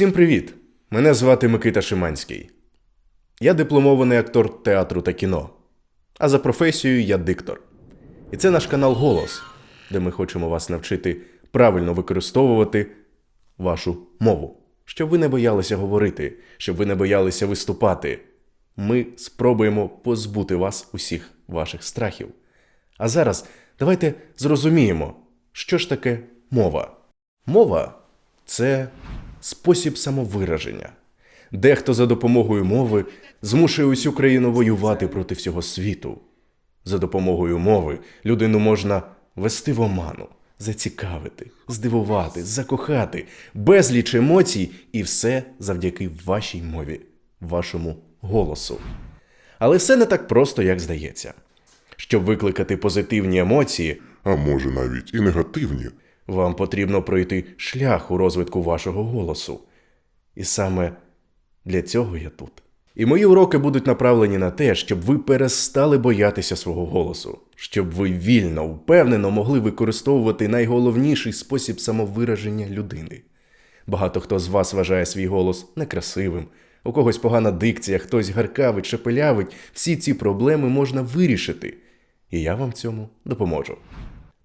Всім привіт! Мене звати Микита Шиманський. Я дипломований актор театру та кіно. А за професією я диктор. І це наш канал Голос, де ми хочемо вас навчити правильно використовувати вашу мову, щоб ви не боялися говорити, щоб ви не боялися виступати. Ми спробуємо позбути вас усіх ваших страхів. А зараз давайте зрозуміємо, що ж таке мова. Мова це спосіб самовираження. Дехто за допомогою мови змушує усю країну воювати проти всього світу. За допомогою мови людину можна вести в оману, зацікавити, здивувати, закохати, безліч емоцій, і все завдяки вашій мові, вашому голосу. Але все не так просто, як здається. Щоб викликати позитивні емоції, а може навіть і негативні. Вам потрібно пройти шлях у розвитку вашого голосу. І саме для цього я тут. І мої уроки будуть направлені на те, щоб ви перестали боятися свого голосу, щоб ви вільно, впевнено могли використовувати найголовніший спосіб самовираження людини. Багато хто з вас вважає свій голос некрасивим, у когось погана дикція, хтось гаркавить, шепелявить. Всі ці проблеми можна вирішити. І я вам цьому допоможу.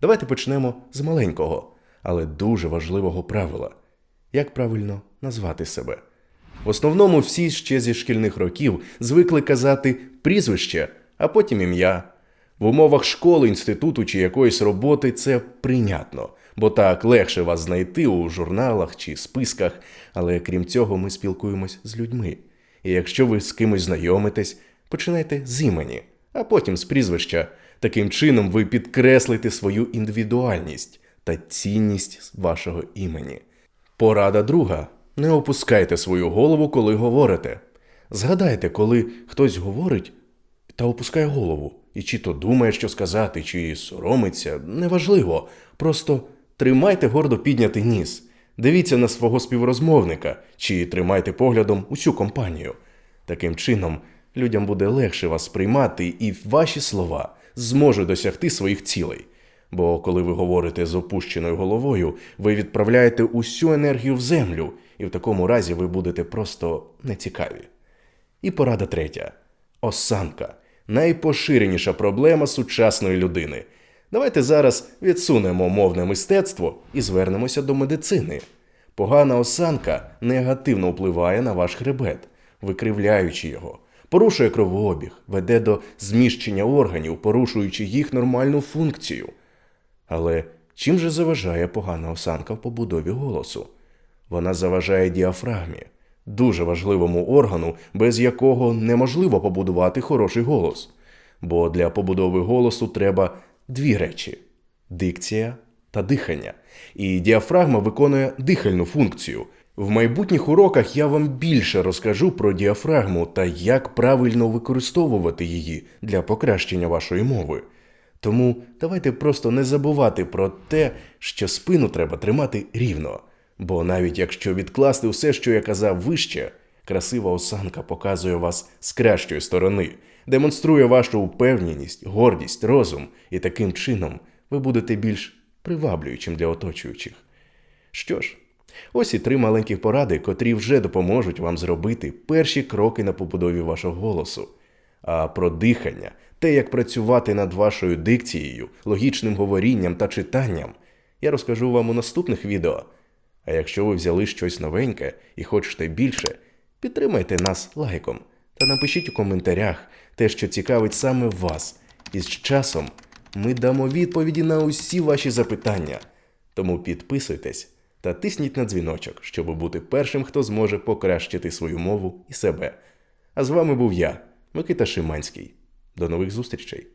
Давайте почнемо з маленького, але дуже важливого правила: як правильно назвати себе. В основному всі ще зі шкільних років звикли казати прізвище, а потім ім'я. В умовах школи, інституту чи якоїсь роботи це прийнятно, бо так легше вас знайти у журналах чи списках, але крім цього, ми спілкуємось з людьми. І якщо ви з кимось знайомитесь, починайте з імені, а потім з прізвища. Таким чином ви підкреслите свою індивідуальність та цінність вашого імені. Порада друга: не опускайте свою голову, коли говорите. Згадайте, коли хтось говорить та опускає голову, і чи то думає, що сказати, чи соромиться, неважливо. Просто тримайте гордо піднятий ніс, дивіться на свого співрозмовника, чи тримайте поглядом усю компанію. Таким чином, людям буде легше вас сприймати, і ваші слова зможуть досягти своїх цілей. Бо коли ви говорите з опущеною головою, ви відправляєте усю енергію в землю, і в такому разі ви будете просто нецікаві. І порада третя: осанка найпоширеніша проблема сучасної людини. Давайте зараз відсунемо мовне мистецтво і звернемося до медицини. Погана осанка негативно впливає на ваш хребет, викривляючи його, порушує кровообіг, веде до зміщення органів, порушуючи їх нормальну функцію. Але чим же заважає погана осанка в побудові голосу? Вона заважає діафрагмі, дуже важливому органу, без якого неможливо побудувати хороший голос. Бо для побудови голосу треба дві речі: дикція та дихання. І діафрагма виконує дихальну функцію. В майбутніх уроках я вам більше розкажу про діафрагму та як правильно використовувати її для покращення вашої мови. Тому давайте просто не забувати про те, що спину треба тримати рівно. Бо навіть якщо відкласти все, що я казав вище, красива осанка показує вас з кращої сторони, демонструє вашу впевненість, гордість, розум, і таким чином ви будете більш приваблюючим для оточуючих. Що ж, ось і три маленькі поради, котрі вже допоможуть вам зробити перші кроки на побудові вашого голосу. А про дихання, те, як працювати над вашою дикцією, логічним говорінням та читанням, я розкажу вам у наступних відео. А якщо ви взяли щось новеньке і хочете більше, підтримайте нас лайком та напишіть у коментарях те, що цікавить саме вас. І з часом ми дамо відповіді на усі ваші запитання. Тому підписуйтесь та тисніть на дзвіночок, щоб бути першим, хто зможе покращити свою мову і себе. А з вами був я, Микита Шиманський. До нових зустрічей!